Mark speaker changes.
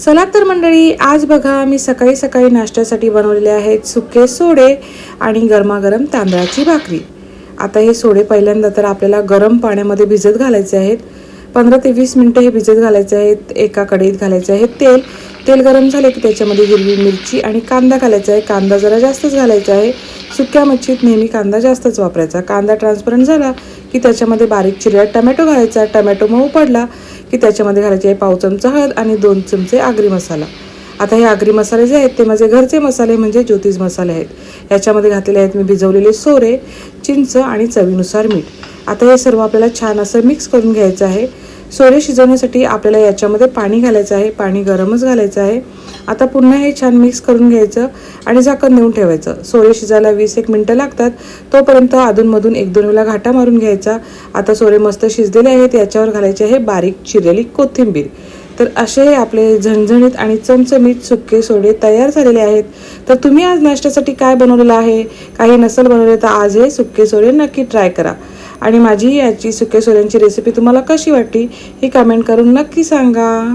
Speaker 1: चला तर मंडळी आज बघा मी सकाळी सकाळी नाश्त्यासाठी बनवलेले आहेत सुके सोडे आणि गरमागरम तांदळाची भाकरी. आता हे सोडे पहिल्यांदा तर आपल्याला गरम पाण्यामध्ये भिजत घालायचे आहेत. पंधरा ते वीस मिनटं हे भिजत घालायचे आहेत. एका कढईत घालायचे आहे तेल. तेल गरम झाले की त्याच्यामध्ये हिरवी मिरची आणि कांदा घालायचा आहे. कांदा जरा जास्तच घालायचा आहे. सुक्या मच्छीत नेहमी कांदा जास्तच वापरायचा. कांदा ट्रान्सपरंट झाला की त्याच्यामध्ये बारीक चिरलेला टमॅटो घालायचा. टमॅटो मऊ पडला की त्याच्यामध्ये घालायची आहे पाव चमचा हळद आणि दोन चमचे आगरी मसाला. आता हे आगरी मसाले जे आहेत ते माझे घरचे मसाले म्हणजे ज्योतिष मसाले आहेत. याच्यामध्ये घातलेले आहेत मी भिजवलेले सोरे चिंच आणि चवीनुसार मीठ. आता हे सर्व आपल्याला छान असं मिक्स करून घ्यायचं आहे. सोरे शिजवण्यासाठी आपल्याला याच्यामध्ये पाणी घालायचं आहे पाणी गरमच घालायचं आहे. आता पुन्हा हे छान मिक्स करून घ्यायचं आणि झाकण देऊन ठेवायचं. सोरे शिजायला वीस एक मिनटं लागतात. तोपर्यंत अधूनमधून एक दोन वेळा घाटा मारून घ्यायचा. आता सोरे मस्त शिजलेले आहेत. याच्यावर घालायचे आहे बारीक चिरलेली कोथिंबीर. तर असे हे आपले झणझणीत आणि चमचमीत सुके सोडे तयार झालेले आहेत. तर तुम्ही आज नाश्त्यासाठी काय बनवलेलं आहे? काही नसल बनवले तर आज हे सुके सोडे नक्की ट्राय करा. आणि माझी याची सुके सोड्यांची रेसिपी तुम्हाला कशी वाटली ही कमेंट करून नक्की सांगा.